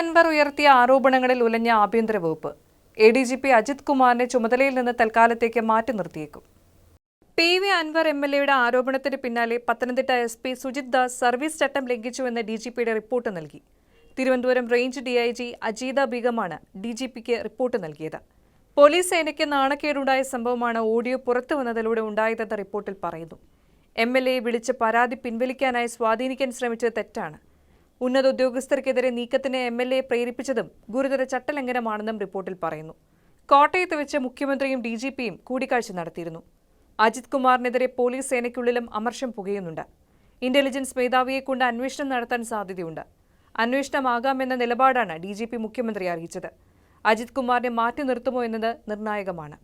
അൻവർ ഉയർത്തിയ ആരോപണങ്ങളിൽ ഉലഞ്ഞ ആഭ്യന്തര വകുപ്പ്. A D G P Ajith കുമാറിനെ ചുമതലയിൽ നിന്ന് തൽക്കാലത്തേക്ക് മാറ്റി നിർത്തിയേക്കും. P V Anvar M L എയുടെ ആരോപണത്തിന് പിന്നാലെ Pathanamthitta S P Sujith Das service ചട്ടം ലംഘിച്ചുവെന്ന് ഡി ജി പിയുടെ റിപ്പോർട്ട് നൽകി. Thiruvananthapuram range D I G Ajeetha ബീഗമാണ് D G പിക്ക് റിപ്പോർട്ട് നൽകിയത്. പോലീസ് സേനയ്ക്ക് നാണക്കേടുണ്ടായ സംഭവമാണ് ഓഡിയോ പുറത്തു വന്നതിലൂടെ ഉണ്ടായതെന്ന് റിപ്പോർട്ടിൽ പറയുന്നു. എം എൽ എയെ വിളിച്ച് പരാതി പിൻവലിക്കാനായി സ്വാധീനിക്കാൻ ശ്രമിച്ചത് തെറ്റാണ്. ഉന്നത ഉദ്യോഗസ്ഥർക്കെതിരെ നീക്കത്തിന് എം എൽ എ പ്രേരിപ്പിച്ചതും ഗുരുതര ചട്ടലംഘനമാണെന്നും റിപ്പോർട്ടിൽ പറയുന്നു. കോട്ടയത്ത് വെച്ച് മുഖ്യമന്ത്രിയും ഡി ജി പിയും കൂടിക്കാഴ്ച നടത്തിയിരുന്നു. അജിത് കുമാറിനെതിരെ പോലീസ് സേനയ്ക്കുള്ളിലും അമർഷം പുകയുന്നുണ്ട്. ഇന്റലിജൻസ് മേധാവിയെക്കൊണ്ട് അന്വേഷണം നടത്താൻ സാധ്യതയുണ്ട്. അന്വേഷണമാകാമെന്ന നിലപാടാണ് ഡി ജി പി മുഖ്യമന്ത്രി അറിയിച്ചത്. അജിത് കുമാറിനെ മാറ്റി നിർത്തുമോ എന്നത് നിർണായകമാണ്.